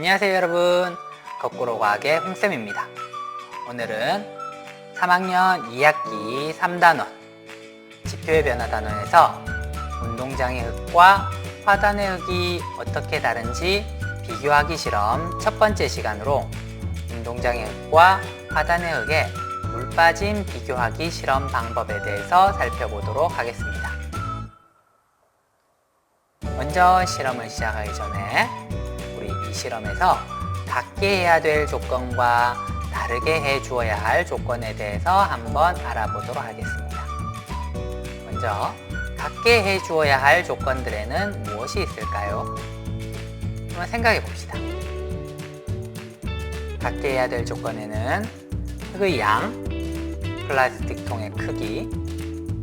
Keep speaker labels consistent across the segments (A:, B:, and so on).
A: 안녕하세요 여러분 거꾸로 과학의 홍쌤입니다 오늘은 3학년 2학기 3단원 지표의 변화 단원에서 운동장의 흙과 화단의 흙이 어떻게 다른지 비교하기 실험 첫 번째 시간으로 운동장의 흙과 화단의 흙의 물 빠짐 비교하기 실험 방법에 대해서 살펴보도록 하겠습니다. 먼저 실험을 시작하기 전에 실험에서 같게 해야 될 조건과 다르게 해 주어야 할 조건에 대해서 한번 알아보도록 하겠습니다. 먼저 같게 해 주어야 할 조건들에는 무엇이 있을까요? 한번 생각해 봅시다. 같게 해야 될 조건에는 흙의 양, 플라스틱 통의 크기,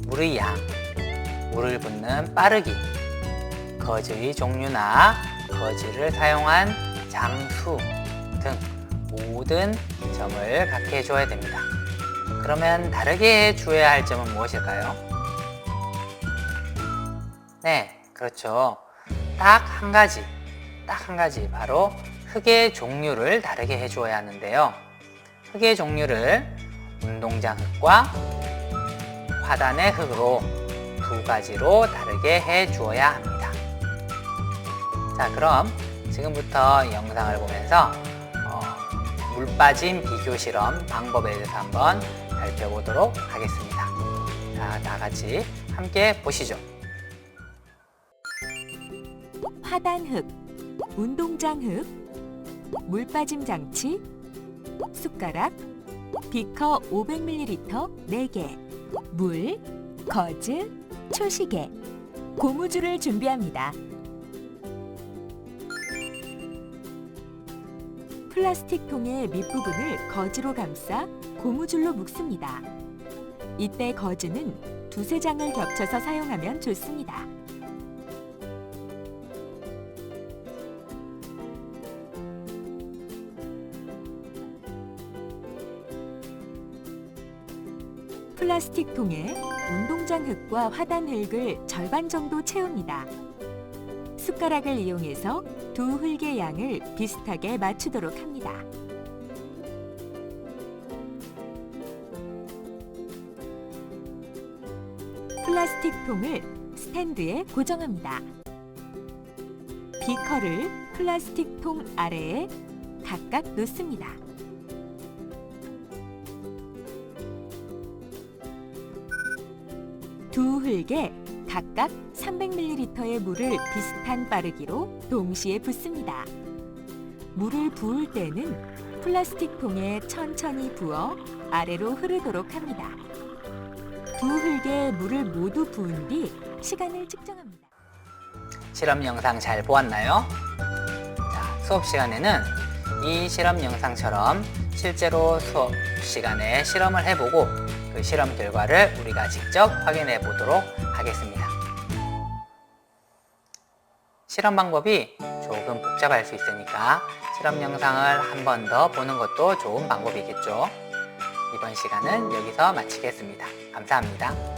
A: 물의 양, 물을 붓는 빠르기, 거즈의 종류나 거즈를 사용한 장수 등 모든 점을 갖게 해줘야 됩니다. 그러면 다르게 해줘야 할 점은 무엇일까요? 네, 그렇죠. 딱 한 가지, 딱 한 가지, 바로 흙의 종류를 다르게 해주어야 하는데요. 흙의 종류를 운동장 흙과 화단의 흙으로 두 가지로 다르게 해 주어야 합니다. 자, 그럼 지금부터 영상을 보면서 어, 물 빠짐 비교 실험 방법에 대해서 한번 살펴보도록 하겠습니다. 자, 다 같이 함께 보시죠.
B: 화단 흙, 운동장 흙, 물 빠짐 장치, 숟가락, 비커 500ml 4개, 물, 거즈, 초시계, 고무줄을 준비합니다. 플라스틱 통의 밑부분을 거즈로 감싸 고무줄로 묶습니다. 이때 거즈는 두세 장을 겹쳐서 사용하면 좋습니다. 플라스틱 통에 운동장 흙과 화단 흙을 절반 정도 채웁니다. 숟가락을 이용해서 두 흙의 양을 비슷하게 맞추도록 합니다. 플라스틱 통을 스탠드에 고정합니다. 비커를 플라스틱 통 아래에 각각 놓습니다. 두 흙에 각각 300ml의 물을 비슷한 빠르기로 동시에 붓습니다. 물을 부을 때는 플라스틱 통에 천천히 부어 아래로 흐르도록 합니다. 두 흙에 물을 모두 부은 뒤 시간을 측정합니다.
A: 실험 영상 잘 보았나요? 자, 수업 시간에는 이 실험 영상처럼 실제로 수업 시간에 실험을 해보고 그 실험 결과를 우리가 직접 확인해 보도록 하겠습니다. 실험 방법이 조금 복잡할 수 있으니까 실험 영상을 한 번 더 보는 것도 좋은 방법이겠죠. 이번 시간은 여기서 마치겠습니다. 감사합니다.